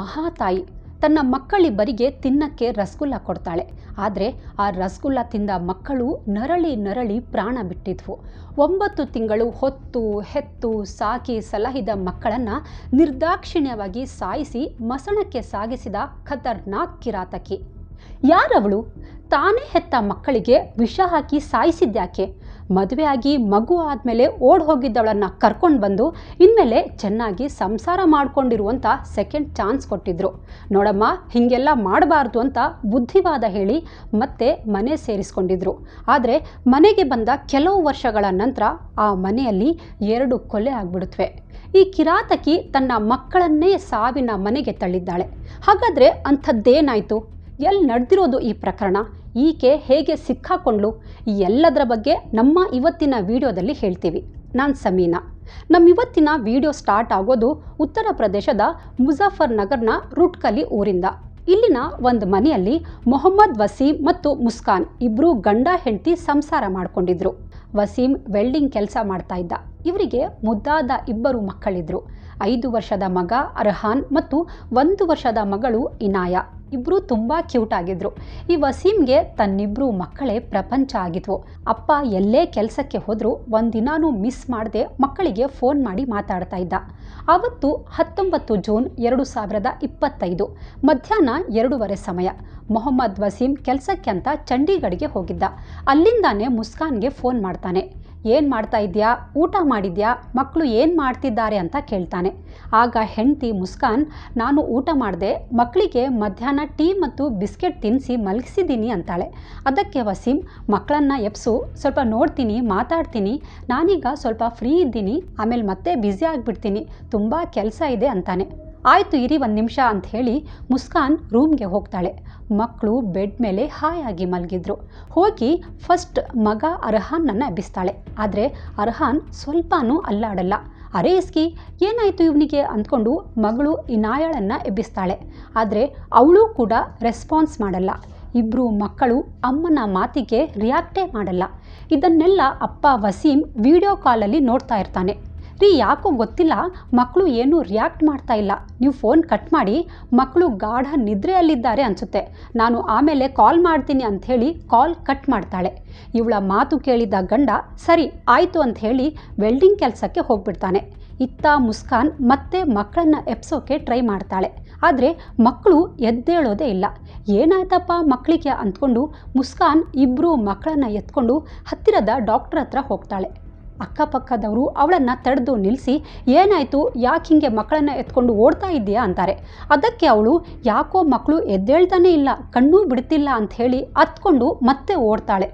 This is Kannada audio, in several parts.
ಮಹಾತಾಯಿ ತನ್ನ ಮಕ್ಕಳಿಬ್ಬರಿಗೆ ತಿನ್ನಕ್ಕೆ ರಸಗುಲ್ಲ ಕೊಡ್ತಾಳೆ. ಆದರೆ ಆ ರಸಗುಲ್ಲ ತಿಂದ ಮಕ್ಕಳು ನರಳಿ ನರಳಿ ಪ್ರಾಣ ಬಿಟ್ಟಿದ್ವು. ಒಂಬತ್ತು ತಿಂಗಳು ಹೊತ್ತು, ಹೆತ್ತು ಸಾಕಿ ಸಲಹಿದ ಮಕ್ಕಳನ್ನು ನಿರ್ದಾಕ್ಷಿಣ್ಯವಾಗಿ ಸಾಯಿಸಿ ಮಸಣಕ್ಕೆ ಸಾಗಿಸಿದ ಖತರ್ನಾಕ್ ಕಿರಾತಕಿ. ಯಾರವಳು? ತಾನೇ ಹೆತ್ತ ಮಕ್ಕಳಿಗೆ ವಿಷ ಹಾಕಿ ಸಾಯಿಸಿದ್ಯಾಕೆ? ಮದುವೆಯಾಗಿ ಮಗು ಆದಮೇಲೆ ಓಡ್ ಹೋಗಿದ್ದವಳನ್ನು ಕರ್ಕೊಂಡು ಬಂದು ಇನ್ಮೇಲೆ ಚೆನ್ನಾಗಿ ಸಂಸಾರ ಮಾಡಿಕೊಂಡಿರುವಂಥ ಸೆಕೆಂಡ್ ಚಾನ್ಸ್ ಕೊಟ್ಟಿದ್ರು. ನೋಡಮ್ಮ, ಹೀಗೆಲ್ಲ ಮಾಡಬಾರ್ದು ಅಂತ ಬುದ್ಧಿವಾದ ಹೇಳಿ ಮತ್ತೆ ಮನೆ ಸೇರಿಸ್ಕೊಂಡಿದ್ರು. ಆದರೆ ಮನೆಗೆ ಬಂದ ಕೆಲವು ವರ್ಷಗಳ ನಂತರ ಆ ಮನೆಯಲ್ಲಿ ಎರಡು ಕೊಲೆ ಆಗ್ಬಿಡುತ್ತವೆ ಈ ಕಿರಾತಕಿ ತನ್ನ ಮಕ್ಕಳನ್ನೇ ಸಾವಿನ ಮನೆಗೆ ತಳ್ಳಿದ್ದಾಳೆ. ಹಾಗಾದರೆ ಅಂಥದ್ದೇನಾಯಿತು? ಎಲ್ಲಿ ನಡೆದಿರೋದು ಈ ಪ್ರಕರಣ? ಈಕೆ ಹೇಗೆ ಸಿಕ್ಕಾಕೊಂಡ್ಲು ಎಲ್ಲದರ ಬಗ್ಗೆ ನಮ್ಮ ಇವತ್ತಿನ ವಿಡಿಯೋದಲ್ಲಿ ಹೇಳ್ತೀವಿ. ನಾನು ಸಮೀನಾ. ನಮ್ಮ ಇವತ್ತಿನ ವಿಡಿಯೋ ಸ್ಟಾರ್ಟ್ ಆಗೋದು ಉತ್ತರ ಪ್ರದೇಶದ ಮುಜಾಫರ್ ನಗರ್ನ ರುಟ್ಕಲಿ ಊರಿಂದ. ಇಲ್ಲಿನ ಒಂದು ಮನೆಯಲ್ಲಿ ಮೊಹಮ್ಮದ್ ವಸೀಂ ಮತ್ತು ಮುಸ್ಕಾನ್ ಇಬ್ಬರು ಗಂಡ ಹೆಂಡತಿ ಸಂಸಾರ ಮಾಡಿಕೊಂಡಿದ್ರು. ವಸೀಂ ವೆಲ್ಡಿಂಗ್ ಕೆಲಸ ಮಾಡ್ತಾ ಇದ್ದ. ಇವರಿಗೆ ಮುದ್ದಾದ ಇಬ್ಬರು ಮಕ್ಕಳಿದ್ರು. ಐದು ವರ್ಷದ ಮಗ ಅರ್ಹಾನ್ ಮತ್ತು ಒಂದು ವರ್ಷದ ಮಗಳು ಇನಾಯ. ಇಬ್ಬರು ತುಂಬ ಕ್ಯೂಟ್ ಆಗಿದ್ರು. ಈ ವಸೀಮ್ಗೆ ತನ್ನಿಬ್ರು ಮಕ್ಕಳೇ ಪ್ರಪಂಚ ಆಗಿದ್ವು. ಅಪ್ಪ ಎಲ್ಲೇ ಕೆಲಸಕ್ಕೆ ಹೋದರೂ ಒಂದಿನಾನೂ ಮಿಸ್ ಮಾಡದೆ ಮಕ್ಕಳಿಗೆ ಫೋನ್ ಮಾಡಿ ಮಾತಾಡ್ತಾ ಇದ್ದ. ಆವತ್ತು ಹತ್ತೊಂಬತ್ತು ಜೂನ್ ಎರಡು ಸಾವಿರದ ಇಪ್ಪತ್ತೈದು, ಮಧ್ಯಾಹ್ನ ಎರಡೂವರೆ ಸಮಯ, ಮೊಹಮ್ಮದ್ ವಸೀಂ ಕೆಲಸಕ್ಕೆ ಅಂತ ಚಂಡೀಗಢಗೆ ಹೋಗಿದ್ದ. ಅಲ್ಲಿಂದಾನೆ ಮುಸ್ಕಾನ್ಗೆ ಫೋನ್ ಮಾಡ್ತಾನೆ. ಏನು ಮಾಡ್ತಾ ಇದೆಯಾ? ಊಟ ಮಾಡಿದ್ಯಾ? ಮಕ್ಕಳು ಏನು ಮಾಡ್ತಿದ್ದಾರೆ ಅಂತ ಕೇಳ್ತಾನೆ. ಆಗ ಹೆಂಡತಿ ಮುಸ್ಕಾನ್, ನಾನು ಊಟ ಮಾಡಿದೆ ಮಕ್ಕಳಿಗೆ ಮಧ್ಯಾಹ್ನ ಟೀ ಮತ್ತು ಬಿಸ್ಕೆಟ್ ತಿನ್ನಿಸಿ ಮಲಗಿಸಿದ್ದೀನಿ ಅಂತಾಳೆ. ಅದಕ್ಕೆ ವಸೀಂ ಮಕ್ಕಳನ್ನು ಎಪ್ಸು ಸ್ವಲ್ಪ ನೋಡ್ತೀನಿ, ಮಾತಾಡ್ತೀನಿ, ನಾನೀಗ ಸ್ವಲ್ಪ ಫ್ರೀ ಇದ್ದೀನಿ, ಆಮೇಲೆ ಮತ್ತೆ ಬ್ಯುಸಿ ಆಗಿಬಿಡ್ತೀನಿ, ತುಂಬ ಕೆಲಸ ಇದೆ ಅಂತಾನೆ. ಆಯಿತು ಇರಿ ಒಂದು ನಿಮಿಷ ಅಂತ ಹೇಳಿ ಮುಸ್ಕಾನ್ ರೂಮ್ಗೆ ಹೋಗ್ತಾಳೆ. ಮಕ್ಕಳು ಬೆಡ್ ಮೇಲೆ ಹಾಯಾಗಿ ಮಲಗಿದ್ರು. ಹೋಗಿ ಫಸ್ಟ್ ಮಗ ಅರ್ಹಾನ್ನನ್ನು ಎಬ್ಬಿಸ್ತಾಳೆ. ಆದರೆ ಅರ್ಹಾನ್ ಸ್ವಲ್ಪನೂ ಅಲ್ಲಾಡಲ್ಲ. ಅರೆ ಇಸ್ಕಿ, ಏನಾಯಿತು ಇವನಿಗೆ ಅಂದ್ಕೊಂಡು ಮಗಳು ಈ ನಾಯಾಳನ್ನು ಎಬ್ಬಿಸ್ತಾಳೆ. ಆದರೆ ಅವಳು ಕೂಡ ರೆಸ್ಪಾನ್ಸ್ ಮಾಡಲ್ಲ. ಇಬ್ಬರು ಮಕ್ಕಳು ಅಮ್ಮನ ಮಾತಿಗೆ ರಿಯಾಕ್ಟೇ ಮಾಡಲ್ಲ. ಇದನ್ನೆಲ್ಲ ಅಪ್ಪ ವಸೀಂ ವಿಡಿಯೋ ಕಾಲಲ್ಲಿ ನೋಡ್ತಾ ಇರ್ತಾನೆ. ರೀ ಯಾಕೋ ಗೊತ್ತಿಲ್ಲ, ಮಕ್ಕಳು ಏನೂ ರಿಯಾಕ್ಟ್ ಮಾಡ್ತಾ ಇಲ್ಲ. ನೀವು ಫೋನ್ ಕಟ್ ಮಾಡಿ, ಮಕ್ಕಳು ಗಾಢ ನಿದ್ರೆಯಲ್ಲಿದ್ದಾರೆ ಅನಿಸುತ್ತೆ. ನಾನು ಆಮೇಲೆ ಕಾಲ್ ಮಾಡ್ತೀನಿ ಅಂಥೇಳಿ ಕಾಲ್ ಕಟ್ ಮಾಡ್ತಾಳೆ. ಇವಳ ಮಾತು ಕೇಳಿದ ಗಂಡ, ಸರಿ, ಆಯಿತು ಅಂತ ಹೇಳಿ ವೆಲ್ಡಿಂಗ್ ಕೆಲಸಕ್ಕೆ ಹೋಗ್ಬಿಡ್ತಾನೆ. ಇತ್ತ ಮುಸ್ಕಾನ್ ಮತ್ತೆ ಮಕ್ಕಳನ್ನ ಎಪ್ಸೋಕೆ ಟ್ರೈ ಮಾಡ್ತಾಳೆ. ಆದರೆ ಮಕ್ಕಳು ಎದ್ದೇಳೋದೇ ಇಲ್ಲ. ಏನಾಯ್ತಪ್ಪ ಮಕ್ಕಳಿಗೆ ಅಂದ್ಕೊಂಡು ಮುಸ್ಕಾನ್ ಇಬ್ಬರು ಮಕ್ಕಳನ್ನ ಎತ್ಕೊಂಡು ಹತ್ತಿರದ ಡಾಕ್ಟರ್ ಹತ್ರ ಹೋಗ್ತಾಳೆ. ಅಕ್ಕಪಕ್ಕದವರು ಅವಳನ್ನು ತಡೆದು ನಿಲ್ಲಿಸಿ ಏನಾಯಿತು? ಯಾಕೆ ಹಿಂಗೆ ಮಕ್ಕಳನ್ನು ಎತ್ಕೊಂಡು ಓಡ್ತಾ ಇದೆಯಾ ಅಂತಾರೆ. ಅದಕ್ಕೆ ಅವಳು, ಯಾಕೋ ಮಕ್ಕಳು ಎದ್ದೇಳ್ತಾನೇ ಇಲ್ಲ, ಕಣ್ಣೂ ಬಿಡ್ತಿಲ್ಲ ಅಂತ ಹೇಳಿ ಹತ್ಕೊಂಡು ಮತ್ತೆ ಓಡ್ತಾಳೆ.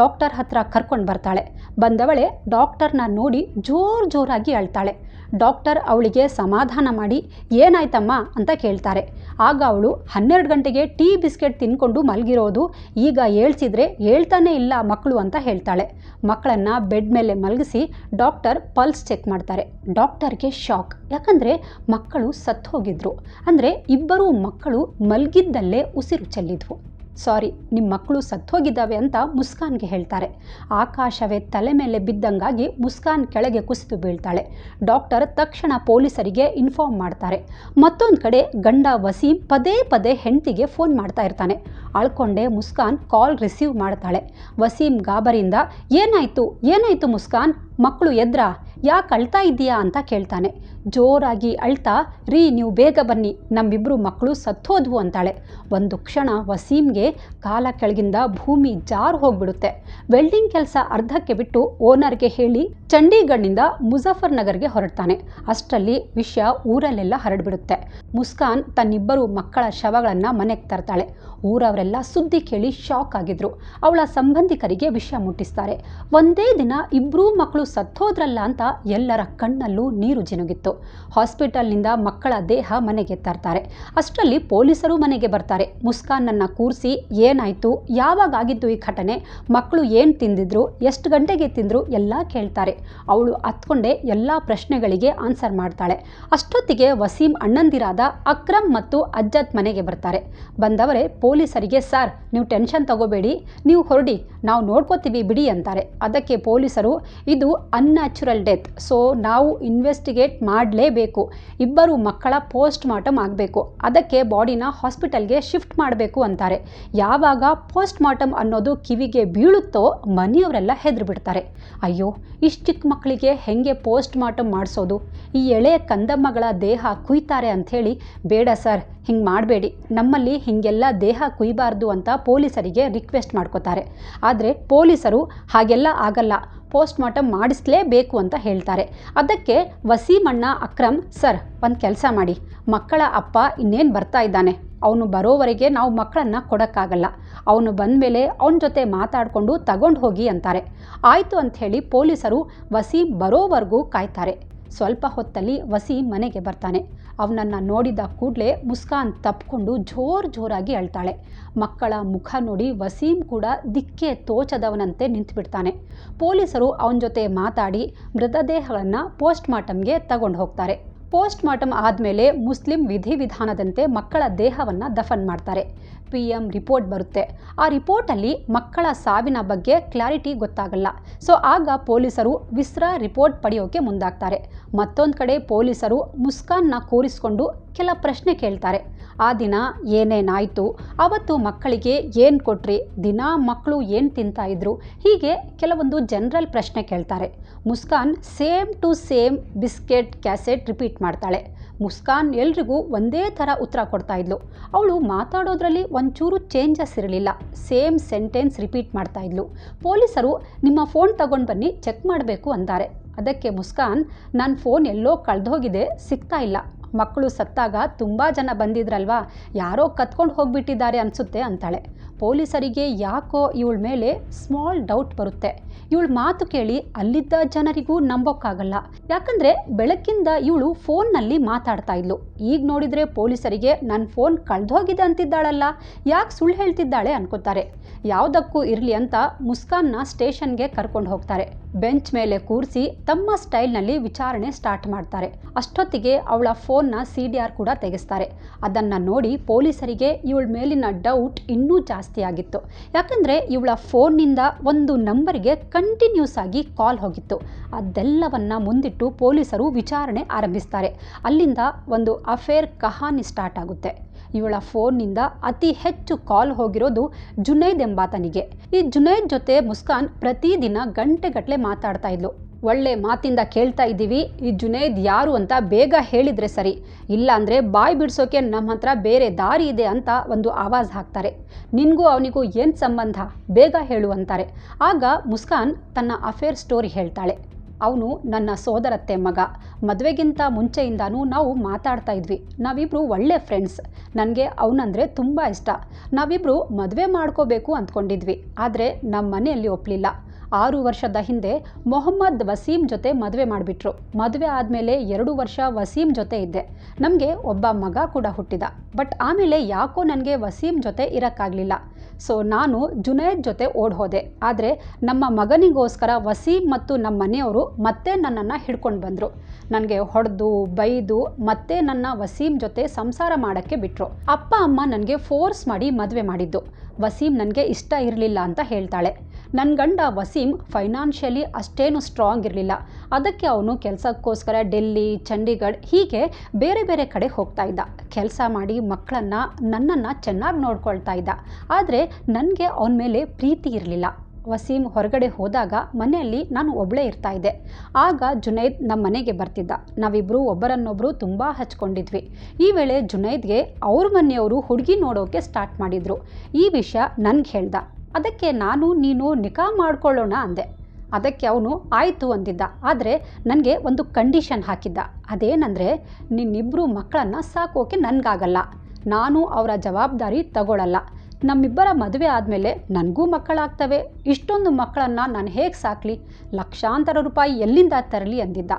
ಡಾಕ್ಟರ್ ಹತ್ರ ಕರ್ಕೊಂಡು ಬರ್ತಾಳೆ. ಬಂದವಳೆ ಡಾಕ್ಟರ್ನ ನೋಡಿ ಜೋರು ಜೋರಾಗಿ ಅಳ್ತಾಳೆ. ಡಾಕ್ಟರ್ ಅವಳಿಗೆ ಸಮಾಧಾನ ಮಾಡಿ, ಏನಾಯ್ತಮ್ಮ? ಅಂತ ಕೇಳ್ತಾರೆ. ಆಗ ಅವಳು ಹನ್ನೆರಡು ಗಂಟೆಗೆ ಟೀ ಬಿಸ್ಕೆಟ್ ತಿನ್ಕೊಂಡು ಮಲಗಿರೋದು, ಈಗ ಏಳ್ಸಿದ್ರೆ ಹೇಳ್ತಾನೆ ಇಲ್ಲ ಮಕ್ಕಳು ಅಂತ ಹೇಳ್ತಾಳೆ. ಮಕ್ಕಳನ್ನು ಬೆಡ್ ಮೇಲೆ ಮಲಗಿಸಿ ಡಾಕ್ಟರ್ ಪಲ್ಸ್ ಚೆಕ್ ಮಾಡ್ತಾರೆ. ಡಾಕ್ಟರ್ಗೆ ಶಾಕ್. ಯಾಕಂದರೆ ಮಕ್ಕಳು ಸತ್ತು ಹೋಗಿದ್ರು. ಅಂದರೆ ಇಬ್ಬರೂ ಮಕ್ಕಳು ಮಲಗಿದ್ದಲ್ಲೇ ಉಸಿರು ಚೆಲ್ಲಿದ್ವು. ಸಾರಿ ನಿಮ್ಮ ಮಕ್ಕಳು ಸತ್ತೋಗಿದ್ದಾವೆ ಅಂತ ಮುಸ್ಕಾನ್ಗೆ ಹೇಳ್ತಾರೆ. ಆಕಾಶವೇ ತಲೆ ಮೇಲೆ ಬಿದ್ದಂಗಾಗಿ ಮುಸ್ಕಾನ್ ಕೆಳಗೆ ಕುಸಿದು ಬೀಳ್ತಾಳೆ. ಡಾಕ್ಟರ್ ತಕ್ಷಣ ಪೊಲೀಸರಿಗೆ ಇನ್ಫಾರ್ಮ್ ಮಾಡ್ತಾರೆ. ಮತ್ತೊಂದು ಕಡೆ ಗಂಡ ವಸೀಂ ಪದೇ ಪದೇ ಹೆಂಡತಿಗೆ ಫೋನ್ ಮಾಡ್ತಾ ಇರ್ತಾನೆ. ಅಳ್ಕೊಂಡೆ ಮುಸ್ಕಾನ್ ಕಾಲ್ ರಿಸೀವ್ ಮಾಡ್ತಾಳೆ. ವಸೀಂ ಗಾಬರಿಯಿಂದ, ಏನಾಯಿತು? ಏನಾಯಿತು ಮುಸ್ಕಾನ್? ಮಕ್ಕಳು ಎದ್ರಾ? ಯಾಕೆ ಅಳ್ತಾ ಇದ್ದೀಯಾ ಅಂತ ಕೇಳ್ತಾನೆ. ಜೋರಾಗಿ ಅಳ್ತಾ, ರೀ, ನೀವು ಬೇಗ ಬನ್ನಿ ನಮ್ಮಿಬ್ಬರು ಮಕ್ಕಳು ಸತ್ತೋದ್ವು ಅಂತಾಳೆ. ಒಂದು ಕ್ಷಣ ವಸೀಮ್ಗೆ ಕಾಲ ಕೆಳಗಿಂದ ಭೂಮಿ ಜಾರು ಹೋಗ್ಬಿಡುತ್ತೆ. ವೆಲ್ಡಿಂಗ್ ಕೆಲಸ ಅರ್ಧಕ್ಕೆ ಬಿಟ್ಟು ಓನರ್ಗೆ ಹೇಳಿ ಚಂಡೀಗಢ್ನಿಂದ ಮುಜಫರ್ ನಗರ್ಗೆ ಹೊರಡ್ತಾನೆ. ಅಷ್ಟರಲ್ಲಿ ವಿಷಯ ಊರಲ್ಲೆಲ್ಲ ಹರಡ್ಬಿಡುತ್ತೆ. ಮುಸ್ಕಾನ್ ತನ್ನಿಬ್ಬರು ಮಕ್ಕಳ ಶವಗಳನ್ನು ಮನೆಗೆ ತರ್ತಾಳೆ. ಊರವರೆಲ್ಲ ಸುದ್ದಿ ಕೇಳಿ ಶಾಕ್ ಆಗಿದ್ರು. ಅವಳ ಸಂಬಂಧಿಕರಿಗೆ ವಿಷಯ ಮುಟ್ಟಿಸ್ತಾರೆ. ಒಂದೇ ದಿನ ಇಬ್ಬರೂ ಮಕ್ಕಳು ಸತ್ತೋದ್ರಲ್ಲ ಅಂತ ಎಲ್ಲರ ಕಣ್ಣಲ್ಲೂ ನೀರು ಜಿನುಗಿತ್ತು. ಹಾಸ್ಪಿಟಲ್ನಿಂದ ಮಕ್ಕಳ ದೇಹ ಮನೆಗೆ ತರ್ತಾರೆ. ಅಷ್ಟರಲ್ಲಿ ಪೊಲೀಸರು ಮನೆಗೆ ಬರ್ತಾರೆ. ಮುಸ್ಕಾನನ್ನು ಕೂರಿಸಿ, ಏನಾಯಿತು ಯಾವಾಗ ಆಗಿದ್ದು ಈ ಘಟನೆ ಮಕ್ಕಳು ಏನು ತಿಂದಿದ್ರು, ಎಷ್ಟು ಗಂಟೆಗೆ ತಿಂದರು ಎಲ್ಲ ಕೇಳ್ತಾರೆ. ಅವಳು ಹತ್ಕೊಂಡೆ ಎಲ್ಲ ಪ್ರಶ್ನೆಗಳಿಗೆ ಆನ್ಸರ್ ಮಾಡ್ತಾಳೆ. ಅಷ್ಟೊತ್ತಿಗೆ ವಸೀಂ ಅಣ್ಣಂದಿರಾದ ಅಕ್ರಮ್ ಮತ್ತು ಅಜ್ಜತ್ ಮನೆಗೆ ಬರ್ತಾರೆ. ಬಂದವರೇ ಪೊಲೀಸರಿಗೆ, ಸರ್, ನೀವು ಟೆನ್ಷನ್ ತಗೋಬೇಡಿ, ನೀವು ಹೊರಡಿ, ನಾವು ನೋಡ್ಕೋತೀವಿ ಬಿಡಿ ಅಂತಾರೆ. ಅದಕ್ಕೆ ಪೊಲೀಸರು, ಇದು ಅನ್ನ್ಯಾಚುರಲ್ ಡೆತ್ ಸೊ ನಾವು ಇನ್ವೆಸ್ಟಿಗೇಟ್ ಮಾಡಲೇಬೇಕು. ಇಬ್ಬರು ಮಕ್ಕಳ ಪೋಸ್ಟ್ ಮಾರ್ಟಮ್ ಆಗಬೇಕು. ಅದಕ್ಕೆ ಬಾಡಿನ ಹಾಸ್ಪಿಟಲ್ಗೆ ಶಿಫ್ಟ್ ಮಾಡಬೇಕು ಅಂತಾರೆ. ಯಾವಾಗ ಪೋಸ್ಟ್ ಮಾರ್ಟಮ್ ಅನ್ನೋದು ಕಿವಿಗೆ ಬೀಳುತ್ತೋ, ಮನೆಯವರೆಲ್ಲ ಹೆದ್ರು ಬಿಡ್ತಾರೆ ಅಯ್ಯೋ, ಇಷ್ಟು ಚಿಕ್ಕ ಮಕ್ಕಳಿಗೆ ಹೆಂಗೆ ಪೋಸ್ಟ್ ಮಾರ್ಟಮ್ ಮಾಡಿಸೋದು? ಈ ಎಳೆ ಕಂದಮ್ಮಗಳ ದೇಹ ಕುಯ್ತಾರೆ ಅಂಥೇಳಿ, ಬೇಡ ಸರ್, ಹಿಂಗೆ ಮಾಡಬೇಡಿ. ನಮ್ಮಲ್ಲಿ ಹಿಂಗೆಲ್ಲ ದೇಹ ಕುಯ್ಬಾರ್ದು ಅಂತ ಪೊಲೀಸರಿಗೆ ರಿಕ್ವೆಸ್ಟ್ ಮಾಡ್ಕೋತಾರೆ. ಆದರೆ ಪೊಲೀಸರು ಹಾಗೆಲ್ಲ ಆಗಲ್ಲ. ಪೋಸ್ಟ್ ಮಾರ್ಟಮ್ ಮಾಡಿಸ್ಲೇಬೇಕು ಅಂತ ಹೇಳ್ತಾರೆ. ಅದಕ್ಕೆ ವಸೀಮಣ್ಣ ಅಕ್ರಮ್, ಸರ್, ಒಂದು ಕೆಲಸ ಮಾಡಿ. ಮಕ್ಕಳ ಅಪ್ಪ ಇನ್ನೇನು ಬರ್ತಾ ಇದ್ದಾನೆ. ಅವನು ಬರೋವರೆಗೆ ನಾವು ಮಕ್ಕಳನ್ನು ಕೊಡೋಕ್ಕಾಗಲ್ಲ. ಅವನು ಬಂದಮೇಲೆ ಅವನ ಜೊತೆ ಮಾತಾಡಿಕೊಂಡು ತಗೊಂಡು ಹೋಗಿ ಅಂತಾರೆ. ಆಯಿತು ಅಂಥೇಳಿ ಪೊಲೀಸರು ವಸೀಂ ಬರೋವರೆಗೂ ಕಾಯ್ತಾರೆ. ಸ್ವಲ್ಪ ಹೊತ್ತಲ್ಲಿ ವಸೀಂ ಮನೆಗೆ ಬರ್ತಾನೆ. ಅವನನ್ನು ನೋಡಿದ ಕೂಡಲೇ ಮುಸ್ಕಾನ್ ತಪ್ಪಿಕೊಂಡು ಜೋರು ಜೋರಾಗಿ ಅಳ್ತಾಳೆ. ಮಕ್ಕಳ ಮುಖ ನೋಡಿ ವಸೀಂ ಕೂಡ ದಿಕ್ಕೆ ತೋಚದವನಂತೆ ನಿಂತುಬಿಡ್ತಾನೆ. ಪೊಲೀಸರು ಅವನ ಜೊತೆ ಮಾತಾಡಿ ಮೃತದೇಹಗಳನ್ನು ಪೋಸ್ಟ್ ಮಾರ್ಟಮ್ಗೆ ತಗೊಂಡು ಹೋಗ್ತಾರೆ. ಪೋಸ್ಟ್ ಮಾರ್ಟಮ್ ಆದಮೇಲೆ ಮುಸ್ಲಿಂ ವಿಧಿವಿಧಾನದಂತೆ ಮಕ್ಕಳ ದೇಹವನ್ನು ದಫನ್ ಮಾಡ್ತಾರೆ. ಪಿ ಎಂ ರಿಪೋರ್ಟ್ ಬರುತ್ತೆ. ಆ ರಿಪೋರ್ಟಲ್ಲಿ ಮಕ್ಕಳ ಸಾವಿನ ಬಗ್ಗೆ ಕ್ಲಾರಿಟಿ ಗೊತ್ತಾಗಲ್ಲ. ಸೊ, ಆಗ ಪೊಲೀಸರು ವಿಸ್ರಾ ರಿಪೋರ್ಟ್ ಪಡೆಯೋಕೆ ಮುಂದಾಗ್ತಾರೆ. ಮತ್ತೊಂದು ಕಡೆ ಪೊಲೀಸರು ಮುಸ್ಕಾನ್ನ ಕೂರಿಸಿಕೊಂಡು ಕೆಲ ಪ್ರಶ್ನೆ ಕೇಳ್ತಾರೆ. ಆ ದಿನ ಏನೇನಾಯಿತು? ಅವತ್ತು ಮಕ್ಕಳಿಗೆ ಏನು ಕೊಟ್ರಿ? ದಿನ ಮಕ್ಕಳು ಏನು ತಿಂತಾ ಇದ್ರು? ಹೀಗೆ ಕೆಲವೊಂದು ಜನರಲ್ ಪ್ರಶ್ನೆ ಕೇಳ್ತಾರೆ. Muskan same to same biscuit cassette repeat ಮಾಡ್ತಾಳೆ. ಮುಸ್ಕಾನ್ ಎಲ್ರಿಗೂ ಒಂದೇ ಥರ ಉತ್ತರ ಕೊಡ್ತಾ ಇದ್ಲು. ಅವಳು ಮಾತಾಡೋದ್ರಲ್ಲಿ ಒಂಚೂರು ಚೇಂಜಸ್ ಇರಲಿಲ್ಲ. ಸೇಮ್ ಸೆಂಟೆನ್ಸ್ ರಿಪೀಟ್ ಮಾಡ್ತಾ ಇದ್ಲು. ಪೊಲೀಸರು, ನಿಮ್ಮ ಫೋನ್ ತಗೊಂಡು ಬನ್ನಿ, ಚೆಕ್ ಮಾಡಬೇಕು ಅಂತಾರೆ. ಅದಕ್ಕೆ ಮುಸ್ಕಾನ್ ನನ್ನ ಫೋನ್ ಎಲ್ಲೋ ಕಳೆದೋಗಿದೆ ಸಿಗ್ತಾ ಇಲ್ಲ. ಮಕ್ಕಳು ಸತ್ತಾಗ ತುಂಬ ಜನ ಬಂದಿದ್ರಲ್ವಾ? ಯಾರೋ ಕತ್ಕೊಂಡು ಹೋಗ್ಬಿಟ್ಟಿದ್ದಾರೆ ಅನಿಸುತ್ತೆ ಅಂತಾಳೆ. ಪೊಲೀಸರಿಗೆ ಯಾಕೋ ಇವಳ ಮೇಲೆ ಸ್ಮಾಲ್ ಡೌಟ್ ಬರುತ್ತೆ. ಇವಳ ಮಾತು ಕೇಳಿ ಅಲ್ಲಿದ್ದ ಜನರಿಗೂ ನಂಬೋಕ್ಕಾಗಲ್ಲ. ಯಾಕಂದರೆ ಬೆಳಕಿಂದ ಇವಳು ಫೋನ್ನಲ್ಲಿ ಮಾತಾಡ್ತಾ ಇದ್ಲು. ಈಗ ನೋಡಿದರೆ ಪೊಲೀಸರಿಗೆ ನನ್ನ ಫೋನ್ ಕಳೆದೋಗಿದೆ ಅಂತಿದ್ದಾಳಲ್ಲ. ಯಾಕೆ ಸುಳ್ಳು ಹೇಳ್ತಿದ್ದಾಳೆ? ಅನ್ಕೋತಾರೆ. ಯಾವುದಕ್ಕೂ ಇರಲಿ ಅಂತ ಮುಸ್ಕಾನ್ನ ಸ್ಟೇಷನ್ಗೆ ಕರ್ಕೊಂಡು ಹೋಗ್ತಾರೆ. ಬೆಂಚ್ ಮೇಲೆ ಕೂರಿಸಿ ತಮ್ಮ ಸ್ಟೈಲ್ನಲ್ಲಿ ವಿಚಾರಣೆ ಸ್ಟಾರ್ಟ್ ಮಾಡ್ತಾರೆ. ಅಷ್ಟೊತ್ತಿಗೆ ಅವಳ ಫೋನ್ನ ಸಿ ಡಿ ಆರ್ ಕೂಡ ತೆಗೆಸ್ತಾರೆ. ಅದನ್ನು ನೋಡಿ ಪೊಲೀಸರಿಗೆ ಇವಳ ಮೇಲಿನ ಡೌಟ್ ಇನ್ನೂ ಜಾಸ್ತಿ ಆಗಿತ್ತು. ಯಾಕಂದರೆ ಇವಳ ಫೋನ್ನಿಂದ ಒಂದು ನಂಬರ್ಗೆ ಕಂಟಿನ್ಯೂಸ್ ಆಗಿ ಕಾಲ್ ಹೋಗಿತ್ತು. ಅದೆಲ್ಲವನ್ನ ಮುಂದಿಟ್ಟು ಪೊಲೀಸರು ವಿಚಾರಣೆ ಆರಂಭಿಸ್ತಾರೆ. ಅಲ್ಲಿಂದ ಒಂದು ಅಫೇರ್ ಕಹಾನಿ ಸ್ಟಾರ್ಟ್ ಆಗುತ್ತೆ. ಇವಳ ಫೋನ್ನಿಂದ ಅತಿ ಹೆಚ್ಚು ಕಾಲ್ ಹೋಗಿರೋದು ಜುನೈದ್ ಎಂಬಾತನಿಗೆ. ಈ ಜುನೈದ್ ಜೊತೆ ಮುಸ್ಕಾನ್ ಪ್ರತಿದಿನ ಗಂಟೆಗಟ್ಟಲೆ ಮಾತಾಡ್ತಾ ಇದ್ಲು. ಒಳ್ಳೆ ಮಾತಿಂದ ಕೇಳ್ತಾ ಇದ್ದೀವಿ. ಈ ಜುನೇದ್ ಯಾರು ಅಂತ ಬೇಗ ಹೇಳಿದರೆ ಸರಿ. ಇಲ್ಲಾಂದರೆ ಬಾಯಿ ಬಿಡಿಸೋಕೆ ನಮ್ಮ ಹತ್ರ ಬೇರೆ ದಾರಿ ಇದೆ ಅಂತ ಒಂದು ಆವಾಜ್ ಹಾಕ್ತಾರೆ. ನಿನಗೂ ಅವನಿಗೂ ಏನು ಸಂಬಂಧ? ಬೇಗ ಹೇಳು ಅಂತಾರೆ. ಆಗ ಮುಸ್ಕಾನ್ ತನ್ನ ಅಫೇರ್ ಸ್ಟೋರಿ ಹೇಳ್ತಾಳೆ. ಅವನು ನನ್ನ ಸೋದರತ್ತೆ ಮಗ. ಮದುವೆಗಿಂತ ಮುಂಚೆಯಿಂದನೂ ನಾವು ಮಾತಾಡ್ತಾ ಇದ್ವಿ. ನಾವಿಬ್ಬರು ಒಳ್ಳೆ ಫ್ರೆಂಡ್ಸ್ ನನಗೆ ಅವನಂದರೆ ತುಂಬ ಇಷ್ಟ. ನಾವಿಬ್ಬರು ಮದುವೆ ಮಾಡ್ಕೋಬೇಕು ಅಂದ್ಕೊಂಡಿದ್ವಿ. ಆದರೆ ನಮ್ಮ ಮನೆಯಲ್ಲಿ ಒಪ್ಪಲಿಲ್ಲ ಆರು ವರ್ಷದ ಹಿಂದೆ ಮೊಹಮ್ಮದ್ ವಸೀಂ ಜೊತೆ ಮದುವೆ ಮಾಡಿಬಿಟ್ರು. ಮದುವೆ ಆದಮೇಲೆ ಎರಡು ವರ್ಷ ವಸೀಂ ಜೊತೆ ಇದ್ದೆ. ನಮಗೆ ಒಬ್ಬ ಮಗ ಕೂಡ ಹುಟ್ಟಿದ. ಬಟ್ ಆಮೇಲೆ ಯಾಕೋ ನನಗೆ ವಸೀಂ ಜೊತೆ ಇರೋಕ್ಕಾಗಲಿಲ್ಲ. ಸೊ ನಾನು ಜುನೈದ್ ಜೊತೆ ಓಡ್ ಹೋದೆ ಆದರೆ ನಮ್ಮ ಮಗನಿಗೋಸ್ಕರ ವಸೀಂ ಮತ್ತು ನಮ್ಮ ಮನೆಯವರು ಮತ್ತೆ ನನ್ನನ್ನು ಹಿಡ್ಕೊಂಡು ಬಂದರು. ನನಗೆ ಹೊಡೆದು, ಬೈದು ಮತ್ತೆ ನನ್ನ ವಸೀಂ ಜೊತೆ ಸಂಸಾರ ಮಾಡೋಕ್ಕೆ ಬಿಟ್ಟರು ಅಪ್ಪ, ಅಮ್ಮ ನನಗೆ ಫೋರ್ಸ್ ಮಾಡಿ ಮದುವೆ ಮಾಡಿದ್ದು. ವಸೀಂ ನನಗೆ ಇಷ್ಟ ಇರಲಿಲ್ಲ ಅಂತ ಹೇಳ್ತಾಳೆ. ನನ್ನ ಗಂಡ ವಸೀಮ್ ಫೈನಾನ್ಷಿಯಲಿ ಅಷ್ಟೇನು ಸ್ಟ್ರಾಂಗ್ ಇರಲಿಲ್ಲ. ಅದಕ್ಕೆ ಅವನು ಕೆಲಸಕ್ಕೋಸ್ಕರ ಡೆಲ್ಲಿ, ಚಂಡೀಗಢ್ ಹೀಗೆ ಬೇರೆ ಬೇರೆ ಕಡೆ ಹೋಗ್ತಾ ಇದ್ದ. ಕೆಲಸ ಮಾಡಿ ಮಕ್ಕಳನ್ನು, ನನ್ನನ್ನು ಚೆನ್ನಾಗಿ ನೋಡ್ಕೊಳ್ತಾ ಇದ್ದ. ಆದರೆ ನನಗೆ ಅವನ ಮೇಲೆ ಪ್ರೀತಿ ಇರಲಿಲ್ಲ. ವಸೀಮ್ ಹೊರಗಡೆ ಹೋದಾಗ ಮನೆಯಲ್ಲಿ ನಾನು ಒಬ್ಬಳೇ ಇರ್ತಾ ಇದ್ದೆ. ಆಗ ಜುನೈದ್ ನಮ್ಮ ಮನೆಗೆ ಬರ್ತಿದ್ದ. ನಾವಿಬ್ಬರು ಒಬ್ಬರನ್ನೊಬ್ಬರು ತುಂಬ ಹಚ್ಕೊಂಡಿದ್ವಿ. ಈ ವೇಳೆ ಜುನೈದ್ಗೆ ಅವ್ರ ಮನೆಯವರು ಹುಡುಗಿ ನೋಡೋಕೆ ಸ್ಟಾರ್ಟ್ ಮಾಡಿದರು. ಈ ವಿಷಯ ನನಗೆ ಹೇಳ್ದ. ಅದಕ್ಕೆ ನಾನು ನೀನು ನಿಖಾ ಮಾಡ್ಕೊಳ್ಳೋಣ ಅಂದೆ. ಅದಕ್ಕೆ ಅವನು, ಆಯಿತು ಅಂದಿದ್ದ. ಆದರೆ ನನಗೆ ಒಂದು ಕಂಡೀಷನ್ ಹಾಕಿದ್ದ. ಅದೇನೆಂದರೆ ನಿನ್ನಿಬ್ಬರು ಮಕ್ಕಳನ್ನು ಸಾಕೋಕೆ ನನಗಾಗಲ್ಲ. ನಾನು ಅವರ ಜವಾಬ್ದಾರಿ ತಗೊಳ್ಳಲ್ಲ ನಮ್ಮಿಬ್ಬರ ಮದುವೆ ಆದಮೇಲೆ ನನಗೂ ಮಕ್ಕಳಾಗ್ತವೆ. ಇಷ್ಟೊಂದು ಮಕ್ಕಳನ್ನು ನಾನು ಹೇಗೆ ಸಾಕಲಿ? ಲಕ್ಷಾಂತರ ರೂಪಾಯಿ ಎಲ್ಲಿಂದ ತರಲಿ ಅಂದಿದ್ದ.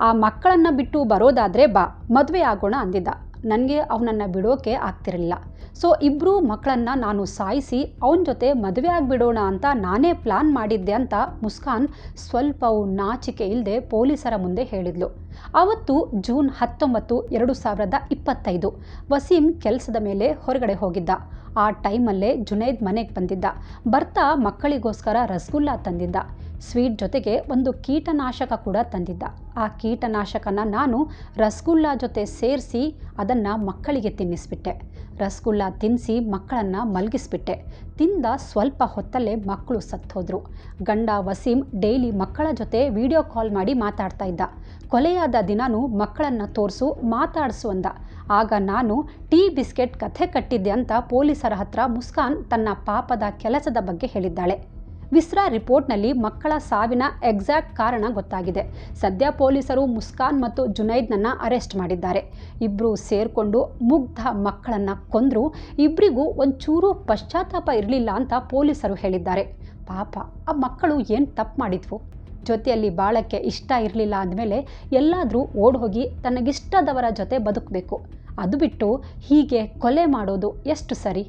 ಆ ಮಕ್ಕಳನ್ನು ಬಿಟ್ಟು ಬರೋದಾದರೆ ಬಾ, ಮದುವೆ ಆಗೋಣ ಅಂದಿದ್ದ. ನನಗೆ ಅವನನ್ನು ಬಿಡೋಕೆ ಆಗ್ತಿರಲಿಲ್ಲ. ಸೊ ಇಬ್ಬರು ಮಕ್ಕಳನ್ನು ನಾನು ಸಾಯಿಸಿ, ಅವನ ಜೊತೆ ಮದುವೆ ಆಗಿಬಿಡೋಣ ಅಂತ ನಾನೇ ಪ್ಲಾನ್ ಮಾಡಿದ್ದೆ ಅಂತ ಮುಸ್ಕಾನ್ ಸ್ವಲ್ಪವೂ ನಾಚಿಕೆ ಇಲ್ಲದೆ ಪೊಲೀಸರ ಮುಂದೆ ಹೇಳಿದ್ಲು. ಅವತ್ತು ಜೂನ್ ಹತ್ತೊಂಬತ್ತು ಎರಡು ಸಾವಿರದ ಇಪ್ಪತ್ತೈದು, ವಸೀಂ ಕೆಲಸದ ಮೇಲೆ ಹೊರಗಡೆ ಹೋಗಿದ್ದ. ಆ ಟೈಮಲ್ಲೇ ಜುನೈದ್ ಮನೆಗೆ ಬಂದಿದ್ದ. ಬರ್ತಾ ಮಕ್ಕಳಿಗೋಸ್ಕರ ರಸಗುಲ್ಲ ತಂದಿದ್ದ. ಸ್ವೀಟ್ ಜೊತೆಗೆ ಒಂದು ಕೀಟನಾಶಕ ಕೂಡ ತಂದಿದ್ದ. ಆ ಕೀಟನಾಶಕನ ನಾನು ರಸಗುಲ್ಲ ಜೊತೆ ಸೇರಿಸಿ ಅದನ್ನು ಮಕ್ಕಳಿಗೆ ತಿನ್ನಿಸ್ಬಿಟ್ಟೆ. ರಸಗುಲ್ಲ ತಿನ್ನಿಸಿ ಮಕ್ಕಳನ್ನು ಮಲಗಿಸ್ಬಿಟ್ಟೆ. ತಿಂದ ಸ್ವಲ್ಪ ಹೊತ್ತಲ್ಲೇ ಮಕ್ಕಳು ಸತ್ತೋದ್ರು. ಗಂಡ ವಸೀಂ ಡೈಲಿ ಮಕ್ಕಳ ಜೊತೆ ವಿಡಿಯೋ ಕಾಲ್ ಮಾಡಿ ಮಾತಾಡ್ತಾ ಇದ್ದ. ಕೊಲೆಯಾದ ದಿನಾನೂ ಮಕ್ಕಳನ್ನು ತೋರಿಸು, ಮಾತಾಡಿಸು ಅಂದ. ಆಗ ನಾನು, ಟೀ ಬಿಸ್ಕೆಟ್ ಕಥೆ ಕಟ್ಟಿದ್ದೆ ಅಂತ ಪೊಲೀಸರ ಹತ್ರ ಮುಸ್ಕಾನ್ ತನ್ನ ಪಾಪದ ಕೆಲಸದ ಬಗ್ಗೆ ಹೇಳಿದ್ದಾಳೆ. ವಿಸ್ರಾ ರಿಪೋರ್ಟ್ನಲ್ಲಿ ಮಕ್ಕಳ ಸಾವಿನ ಎಕ್ಸಾಕ್ಟ್ ಕಾರಣ ಗೊತ್ತಾಗಿದೆ. ಸದ್ಯ ಪೊಲೀಸರು ಮುಸ್ಕಾನ್ ಮತ್ತು ಜುನೈದ್ನನ್ನ ಅರೆಸ್ಟ್ ಮಾಡಿದ್ದಾರೆ. ಇಬ್ಬರು ಸೇರಿಕೊಂಡು ಮುಗ್ಧ ಮಕ್ಕಳನ್ನು ಕೊಂದರೂ. ಇಬ್ಬರಿಗೂ ಒಂಚೂರು ಪಶ್ಚಾತ್ತಾಪ ಇರಲಿಲ್ಲ ಅಂತ ಪೊಲೀಸರು ಹೇಳಿದ್ದಾರೆ. ಪಾಪ, ಆ ಮಕ್ಕಳು ಏನು ತಪ್ಪು ಮಾಡಿದ್ವು? ಜೊತೆಯಲ್ಲಿ ಬಾಳಕ್ಕೆ ಇಷ್ಟ ಇರಲಿಲ್ಲ ಅಂದಮೇಲೆ ಎಲ್ಲಾದರೂ ಓಡೋಗಿ ತನಗಿಷ್ಟದವರ ಜೊತೆ ಬದುಕಬೇಕು. ಅದು ಬಿಟ್ಟು ಹೀಗೆ ಕೊಲೆ ಮಾಡೋದು ಎಷ್ಟು ಸರಿ?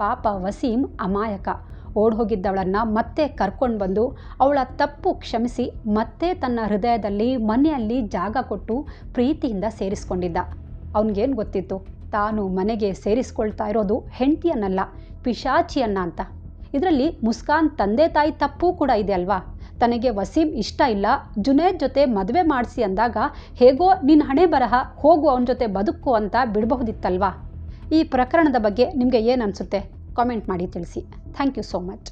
ಪಾಪ ವಸೀಂ ಅಮಾಯಕ. ಓಡ್ಹೋಗಿದ್ದವಳನ್ನು ಮತ್ತೆ ಕರ್ಕೊಂಡು ಬಂದು ಅವಳ ತಪ್ಪು ಕ್ಷಮಿಸಿ ಮತ್ತೆ ತನ್ನ ಹೃದಯದಲ್ಲಿ ಮನೆಯಲ್ಲಿ ಜಾಗ ಕೊಟ್ಟು ಪ್ರೀತಿಯಿಂದ ಸೇರಿಸ್ಕೊಂಡಿದ್ದ. ಅವನಿಗೇನು ಗೊತ್ತಿತ್ತು? ತಾನು ಮನೆಗೆ ಸೇರಿಸ್ಕೊಳ್ತಾ ಇರೋದು ಹೆಂಡತಿಯನ್ನಲ್ಲ, ಪಿಶಾಚಿಯನ್ನ ಅಂತ. ಇದರಲ್ಲಿ ಮುಸ್ಕಾನ್ ತಂದೆ ತಾಯಿ ತಪ್ಪು ಕೂಡ ಇದೆ ಅಲ್ವಾ? ತನಗೆ ವಸೀಂ ಇಷ್ಟ ಇಲ್ಲ, ಜುನೇದ್ ಜೊತೆ ಮದುವೆ ಮಾಡಿಸಿ ಅಂದಾಗ ಹೇಗೋ ನಿನ್ನ ಹಣೆ ಬರಹ, ಹೋಗು ಅವನ ಜೊತೆ ಬದುಕು ಅಂತ ಬಿಡಬಹುದಿತ್ತಲ್ವಾ? ಈ ಪ್ರಕರಣದ ಬಗ್ಗೆ ನಿಮಗೆ ಏನು ಅನಿಸುತ್ತೆ? ಕಾಮೆಂಟ್ ಮಾಡಿ ತಿಳಿಸಿ. Thank you so much